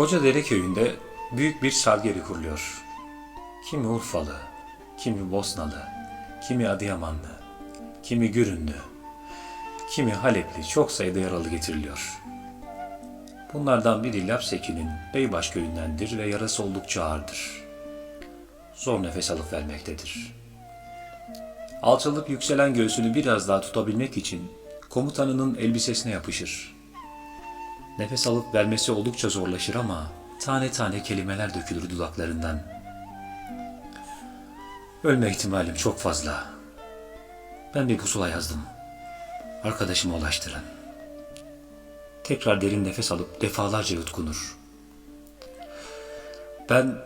Kocadere köyünde büyük bir sargeri kuruluyor. Kimi Urfalı, kimi Bosnalı, kimi Adıyamanlı, kimi Gürünlü, kimi Halepli çok sayıda yaralı getiriliyor. Bunlardan biri Lapseki'nin Beybaş köyündendir ve yarası oldukça ağırdır. Zor nefes alıp vermektedir. Alçalıp yükselen göğsünü biraz daha tutabilmek için komutanının elbisesine yapışır. Nefes alıp vermesi oldukça zorlaşır ama tane tane kelimeler dökülür dudaklarından. Ölme ihtimalim çok fazla. Ben bir pusula yazdım. Arkadaşıma ulaştırın. Tekrar derin nefes alıp defalarca yutkunur. Ben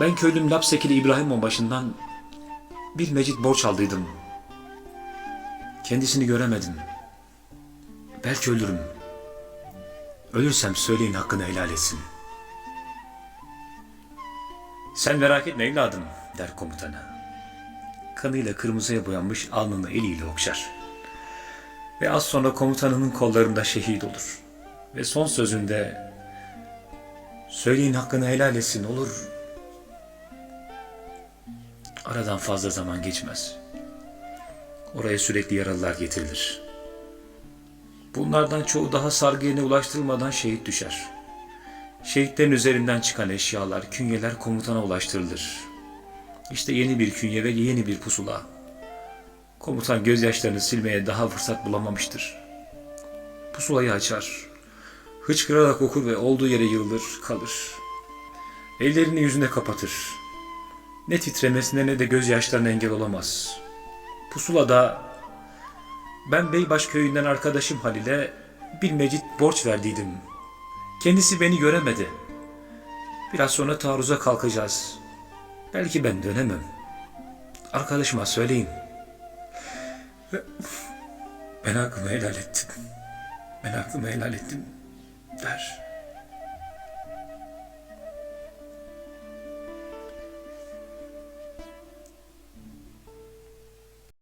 ben köylüm Lapsekili İbrahim Onbaşı'ndan bir mecit borç aldıydım. Kendisini göremedim. Belki ölürüm. Ölürsem söyleyin hakkını helal etsin. Sen merak etme evladım der komutana. Kanıyla kırmızıya boyanmış alnını eliyle okşar. Ve az sonra komutanının kollarında şehit olur. Ve son sözünde söyleyin hakkını helal etsin olur. Aradan fazla zaman geçmez. Oraya sürekli yaralılar getirilir. Bunlardan çoğu daha sargı yerine ulaştırılmadan şehit düşer. Şehitlerin üzerinden çıkan eşyalar, künyeler komutana ulaştırılır. İşte yeni bir künye ve yeni bir pusula. Komutan gözyaşlarını silmeye daha fırsat bulamamıştır. Pusulayı açar. Hıçkırarak okur ve olduğu yere yığılır, kalır. Ellerini yüzüne kapatır. Ne titremesine ne de gözyaşlarına engel olamaz. Pusulada ben Beybaş köyünden arkadaşım Halil'e bir mecit borç verdiydim. Kendisi beni göremedi. Biraz sonra taarruza kalkacağız. Belki ben dönemem. Arkadaşıma söyleyin. Ben hakkımı helal ettim. Ben hakkımı helal ettim der.